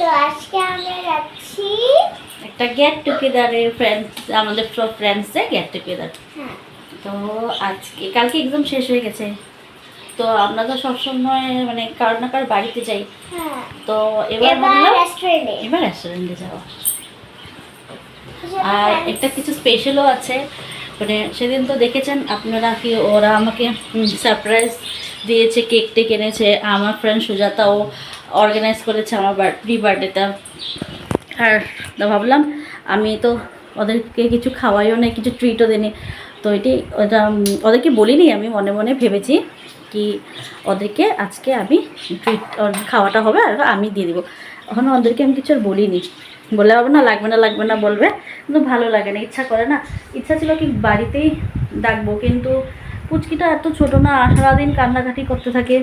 তো আজকে আমরা যাচ্ছি। একটা গেট টুগেদারের ফ্রেন্ডস আমাদের সব ফ্রেন্ডসে গেট টুগেদার হ্যাঁ। তো আজকে কালকে এক্সাম শেষ হয়ে গেছে। তো আমরা তো সবসময় মানে না বাড়িতে যাই। হ্যাঁ। তো এবার রেস্টুরেন্টে এবার রেস্টুরেন্টে যাওয়া। আর একটা কিছু স্পেশালও আছে। মানে সেদিন তো দেখেছেন আপনারা কি ওরা আমাকে সারপ্রাইজ দিয়েছে কেক টেক এনেছে। আমার ফ্রেন্ড সুজাতাও অর্গানাইজ করেছে আমার প্রি বার্থডেটা আর ভাবলাম, আমি তো ওদেরকে কিছু খাওয়াইও না কিছু ট্রিটও দিইনি। তো এটি ওটা ওদেরকে বলিনি, আমি মনে মনে ভেবেছি কি ওদেরকে আজকে আমি ট্রিট খাওয়াটা হবে আর আমি দিয়ে দেবো। এখন ওদেরকে আমি কিছু আর বলিনি। বলে হবে না, লাগবে না লাগবে না বলবে। কিন্তু ভালো লাগে না, ইচ্ছা করে না। ইচ্ছা ছিল কি বাড়িতেই ডাকবো, কিন্তু পুচকিটা এত ছোটো না, সারাদিন কান্নাকাটি করতে থাকে।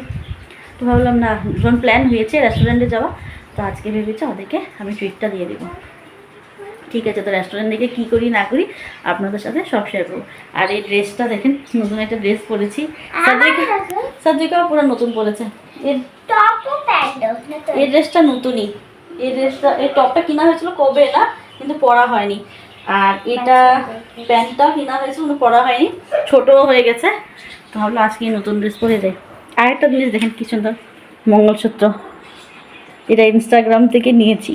তো ভাবলাম না যখন প্ল্যান হয়েছে রেস্টুরেন্টে যাওয়া তো আজকে ভেবেছি ওদেরকে আমি ট্রিটটা দিয়ে দেবো। ঠিক আছে তো রেস্টুরেন্ট দেখে কী করি না করি আপনাদের সাথে সব শেয়ার করব। আর এই ড্রেসটা দেখেন নতুন একটা ড্রেস পরেছি। সাদ্রিকা সাদ্রিকাও পুরো নতুন পরেছে। এই ড্রেসটা নতুনই। এই ড্রেসটা এই টপটা কেনা হয়েছিল কবে না কিন্তু পরা হয়নি। আর এটা প্যান্টটা কেনা হয়েছিল কিন্তু পরা হয়নি। ছোটও হয়ে গেছে। তো ভাবলো আজকে নতুন ড্রেস পরে যাই। আরেকটা জিনিস দেখেন কি সুন্দর মঙ্গলসূত্র। এটা ইনস্টাগ্রাম থেকে নিয়েছি।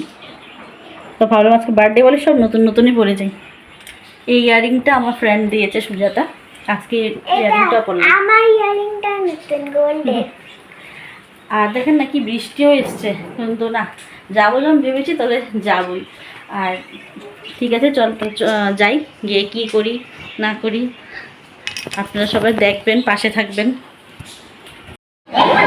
তো ভাবলাম আজকে বার্থডে বলে সব নতুন নতুনই পরে যাই। এই ইয়ারিংটা আমার ফ্রেন্ড দিয়েছে সুজাতা। আজকে ইয়ারিংটা পরলাম। আমার ইয়ারিংটা নতুন গোল্ডের। আর দেখেন নাকি বৃষ্টিও এসছে। কিন্তু না যাব যখন ভেবেছি তাহলে যাবই। আর ঠিক আছে চল যাই গিয়ে কী করি না করি আপনারা সবাই দেখবেন পাশে থাকবেন। Yeah.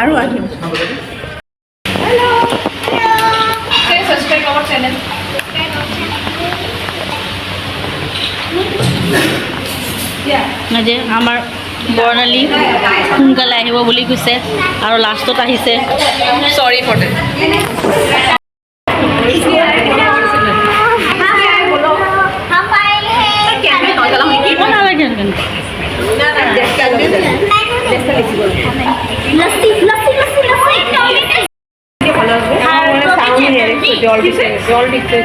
আরও আহিম। যে আমাৰ বৰ্ণালী সোনকালে আহিব বুলি কৈছে আৰু লাষ্টত আহিছে। চৰি ফটে নালাগে জল জল দিচ্ছে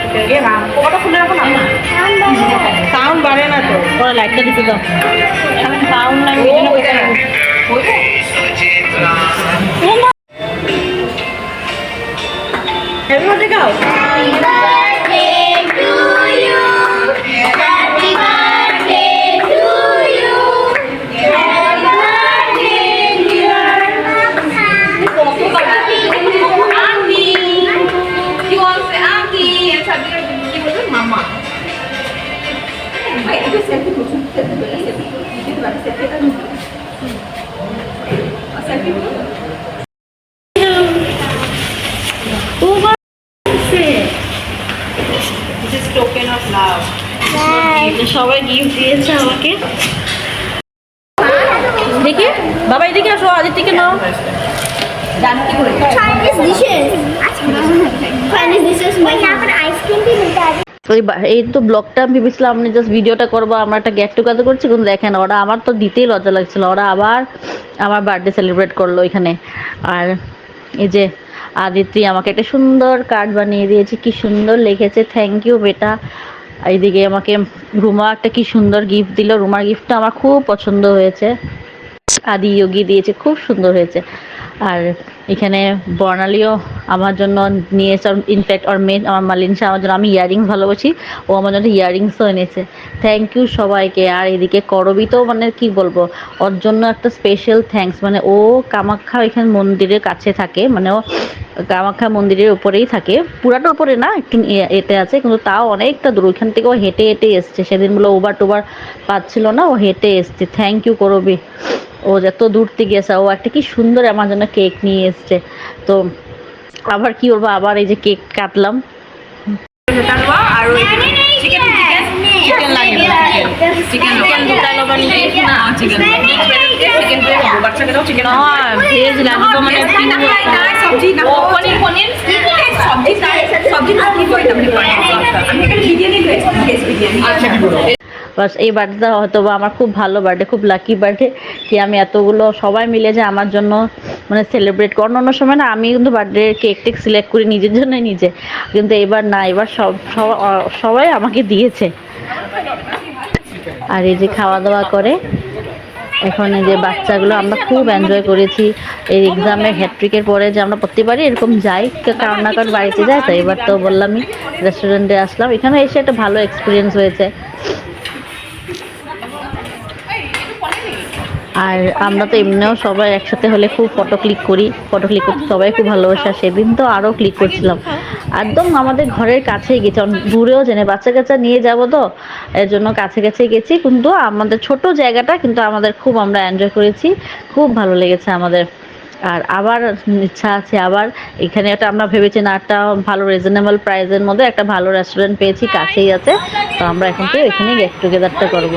কটা খুলে রাখো না। সাউন্ড বাড়ে না তো। ওরা লাইটটা দিতে দাও। সাউন্ড নাই ওই জন্য সবাই গিফট দিয়েছে আমাকে দেখি বাবা এদিকে আসো থেকে নাও Chinese dishes. Chinese dishes. ওই এই ব্লগটা আমি ভেবেছিলাম আমি জাস্ট ভিডিওটা করব, আমরা একটা গেট টুগেদার করছি, কিন্তু দেখেন ওরা আমার তো দিতেই লজ্জা লাগছিল। ওরা আবার আমার বার্থডে সেলিব্রেট করল এখানে আর এই যে আদিত্রি আমাকে একটা সুন্দর কার্ড বানিয়ে দিয়েছে, কি সুন্দর লিখেছে থ্যাংক ইউ বেটা। এইদিকে আমাকে রুমা একটা কি সুন্দর গিফট দিল। রুমার গিফটটা আমার খুব পছন্দ হয়েছে। আদি, যোগী দিয়েছে, খুব সুন্দর হয়েছে। আর এখানে বর্ণালীও আমার জন্য নিয়েছে ইনফ্যাক্ট ওর মেন আমার মালিনসা আমার জন্য, আমি ইয়ারিংস ভালোবাসি, ও আমার জন্য ইয়ারিংসও এনেছে। থ্যাংক ইউ সবাইকে, আর এদিকে করবি তো মানে কি বলব, ওর জন্য একটা স্পেশাল থ্যাঙ্কস মানে ও কামাখ্যা এখানে মন্দিরের কাছে থাকে মানে ও কামাখ্যা মন্দিরের উপরেই থাকে। পুরাটা উপরে না, একটু এতে আছে, কিন্তু তাও অনেকটা দূর, ওইখান থেকে ও হেঁটে হেঁটে এসছে। সেদিনগুলো বলে ওবার টোবার পাচ্ছিল না, ও হেঁটে এসছে। থ্যাংক ইউ করবি। ও যত দূর থেকে এসে ও একটা কি সুন্দর আমার জন্য কেক নিয়ে এসছে। তো আবার কি করব আবার এই যে কেক কাটলাম। আর ওই চিকেন চিকেন লাগে চিকেন চিকেন দুটালো বানিয়ে না চিকেন চিকেন বাচ্চাকে চিকেন ভেজ লাগবে মানে সবজি না পনির পনির? সবজি বাস এই বার্থডেটা হয়তো বা আমার খুব ভালো বার্থডে, খুব লাকি বার্থডে কি আমি এতগুলো সবাই মিলে যে আমার জন্য মানে সেলিব্রেট অন্য অন্য সময় না, আমি কিন্তু বার্থডে কেক টেক সিলেক্ট করি নিজের জন্য নিজে। কিন্তু এবার না, এবার সব সব- সবাই আমাকে দিয়েছে। আর এই যে খাওয়া দাওয়া করে, এখন এই যে বাচ্চাগুলো আমরা খুব এনজয় করেছি। এই এক্সামের হ্যাট্রিকের পরে যে আমরা প্রত্যেকবারই এরকম যাই কারণ না কারণ বাড়িতে যাই তো এবার তো বললামই রেস্টুরেন্টে আসলাম। এখানে এসে একটা ভালো এক্সপিরিয়েন্স হয়েছে। আর আমরা তো এমনিও সবাই একসাথে হলে খুব ফটো ক্লিক করি ফটো ক্লিক করতে সবাই খুব ভালোবাসে সেদিন তো আরও ক্লিক করছিলাম। একদম আমাদের ঘরের কাছেই গেছি দূরেও জেনে বাচ্চা কাচ্চা নিয়ে যাব তো, এর জন্য কাছে কাছে গেছি, কিন্তু আমাদের ছোট জায়গাটা কিন্তু আমাদের খুব আমরা এনজয় করেছি, খুব ভালো লেগেছে আমাদের। আর আবার ইচ্ছা আছে আবার, এখানে একটা আমরা ভেবেছি না, একটা ভালো রিজনেবল প্রাইসের মধ্যে একটা ভালো রেস্টুরেন্ট পেয়েছি, কাছেই আছে, তো আমরা এখন থেকে এখানেই গেট টুগেদারটা করব।